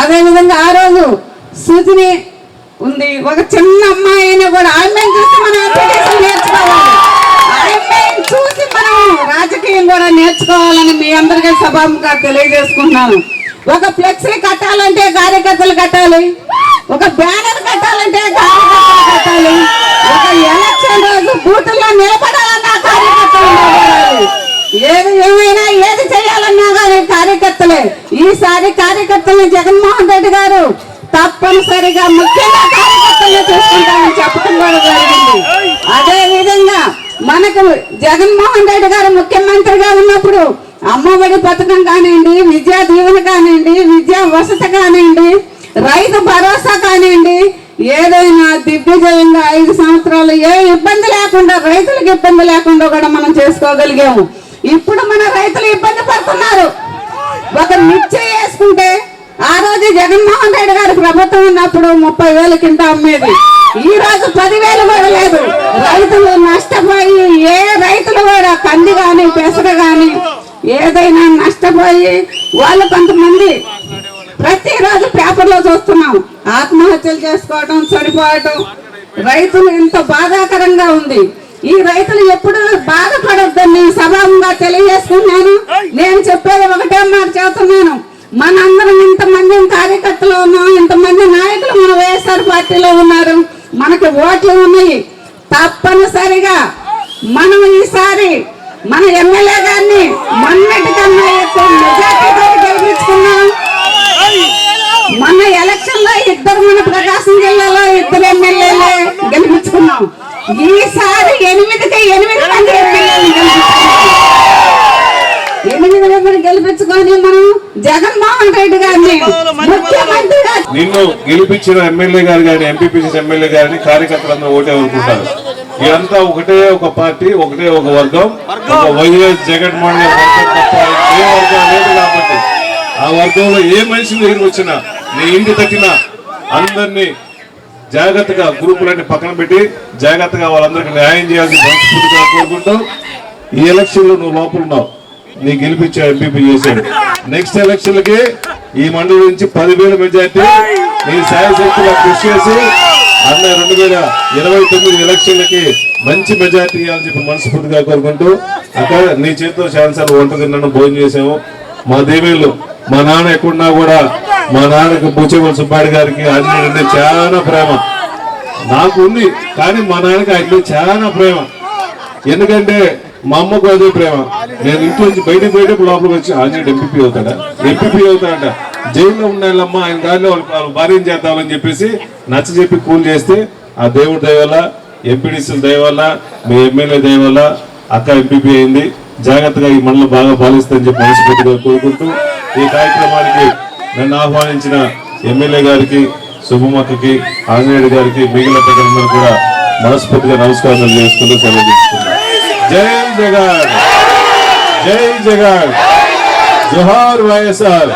అదేవిధంగా ఆ రోజు సుజిని ఉంది. ఒక చిన్న అమ్మాయిని కూడా ఆమె చూసి మనం అప్లికేషన్ నేర్చుకోవాలి. ఆమెను చూసి మనం రాజకీయం కూడా నేర్చుకోవాలని మీ అందరికీ సభాముగా తెలియజేసుకుంటున్నాను. ఒక ఫ్లెక్సీ కట్టాలంటే కార్యకర్తలు కట్టాలి. ఒక బ్యానర్ కట్టాలంటే కార్యకర్తలు కట్టాలి. ఒక ఎలక్షన్ రోజు బూతుల్లో నిలబడాలన్నా కార్యకర్తలు ఏది ఏమైనా ఏది చేయాలన్నా కానీ కార్యకర్తలే. ఈసారి కార్యకర్తలను జగన్మోహన్ రెడ్డి గారు తప్పనిసరిగా ముఖ్యంగా కార్యకర్తలు చూసుకుంటామని చెప్పడం కూడా జరిగింది. అదే విధంగా మనకు జగన్మోహన్ రెడ్డి గారు ముఖ్యమంత్రిగా ఉన్నప్పుడు అమ్మఒడి పథకం కానివ్వండి విద్యా దీవెన కానివ్వండి విద్యా వసతి కానివ్వండి రైతు భరోసా కానివ్వండి ఏదైనా దిగ్విజయంగా ఐదు సంవత్సరాలు ఏ ఇబ్బంది లేకుండా రైతులకు ఇబ్బంది లేకుండా కూడా మనం చేసుకోగలిగాము. ఇప్పుడు మన రైతులు ఇబ్బంది పడుతున్నారు. ఒక మిర్చి వేసుకుంటే ఆ రోజు జగన్మోహన్ రెడ్డి గారు ప్రభుత్వం ఉన్నప్పుడు ముప్పై వేల కింద అమ్మేది. ఈ రోజు పదివేలు కూడా లేదు. రైతులు నష్టపోయి ఏ రైతులు కూడా కంది కానీ పెసర గాని ఏదైనా నష్టపోయి వాళ్ళు కొంతమంది ప్రతిరోజు పేపర్లో చూస్తున్నాం. ఆత్మహత్యలు చేసుకోవడం చనిపోవడం రైతులు ఎంత బాధాకరంగా ఉంది. ఈ రైతులు ఎప్పుడు బాధపడొద్దని సభంగా తెలియజేసుకున్నాను నేను చెప్పేది ఒకటే మాట చెబుతున్నాను. మనందరం ఇంతమంది కార్యకర్తలు ఉన్నాం ఇంతమంది నాయకులు మన వైఎస్ఆర్ పార్టీలో ఉన్నారు. మనకు ఓట్లు ఉన్నాయి. తప్పనిసరిగా మనం ఈసారి మన ఎమ్మెల్యే గారిని మొన్నటి కన్నా ఎక్కువ మెజార్టీతో గెలిపించుకున్నాం. మొన్న ఎలక్షన్లో ఇద్దరు మన ప్రకాశం జిల్లాలో ఇద్దరు ఎమ్మెల్యేలే గెలిపించుకున్నాం. ఈసారి ఎనిమిదికి ఎనిమిది మంది ఎమ్మెల్యేలు ఎనిమిది మందిని గెలిపించుకొని మనం జగన్మోహన్ రెడ్డి గారిని ముఖ్యమంత్రిగా నిన్ను గెలిపించిన ఎమ్మెల్యే గారు కానీ ఎంపీపీసీ ఎమ్మెల్యే గారిని కార్యకర్తలందరూ ఓటే అనుకుంటారు ఇదంతా ఒకటే ఒక పార్టీ ఒకటే ఒక వర్గం. ఒక వైఎస్ జగన్మోహన్ రెడ్డి తప్ప ఏ వర్గం లేదు కాబట్టి. ఆ వర్గంలో ఏ మనిషి దగ్గరికి వచ్చినా నీ ఇంటి తట్టినా అందరినీ జాగ్రత్తగా గ్రూపులన్నీ పక్కన పెట్టి జాగ్రత్తగా వాళ్ళందరికీ న్యాయం చేయాలని మనస్ఫూర్తిగా కోరుకుంటూ ఈ ఎలక్షన్లో నువ్వు లోపల ఉన్నావు. నీ గెలిపించే ఎంపీపీ చేశాడు. నెక్స్ట్ ఎలక్షన్లకి ఈ మండలి నుంచి పదివేల మెజార్టీ నీ సాయశక్తిగా కృషి చేసి అన్న రెండు వేల ఇరవై తొమ్మిది ఎలక్షన్లకి మంచి మెజార్టీ ఇవ్వాలని చెప్పి మనస్ఫూర్తిగా కోరుకుంటూ అక్కడ నీ చేతితో చాలాసార్లు వంట తిన్నాను భోజనం చేసాము మా దేవేళ్ళు మా నాన్న ఎక్కడున్నా కూడా మా నాన్నకి బుచ్చేపల్లి సుబ్బాడి గారికి ఆంజనేయుడు అంటే చాలా ప్రేమ. నాకు ఉంది కానీ మా నాన్నకి ఆయన చాలా ప్రేమ. ఎందుకంటే మా అమ్మకు అదే ప్రేమ. నేను ఇంట్లో నుంచి బయటకు పోయేటప్పుడు లోపలికి వచ్చి ఆంజనేయుడు ఎంపీపీ అవుతాడా? ఎంపీపీ అవుతాడట. జైల్లో ఉండాలమ్మా ఆయన దానిలో వాళ్ళు భార్యం చేద్దామని చెప్పేసి నచ్చ చెప్పి కూల్ చేస్తే ఆ దేవుడి దయవల్ల ఎంపీడీసీల దయవల్ల మీ ఎమ్మెల్యే దయవల్ల అక్క ఎంపీపీ అయింది. జాగ్రత్తగా ఈ మండలం బాగా పాలిస్తుందని చెప్పి మనస్ఫూర్తిగా కోరుకుంటూ ఈ కార్యక్రమానికి నన్ను ఆహ్వానించిన ఎమ్మెల్యే గారికి శుభమక్కకి ఆంజనేయుడు గారికి మిగిలిన ప్రజలందరూ కూడా మనస్ఫూర్తిగా నమస్కారం చేసుకుంటూ సెలవు తీసుకున్నాను జై జగన్! జై జగన్! జోహార్ వైఎస్ఆర్!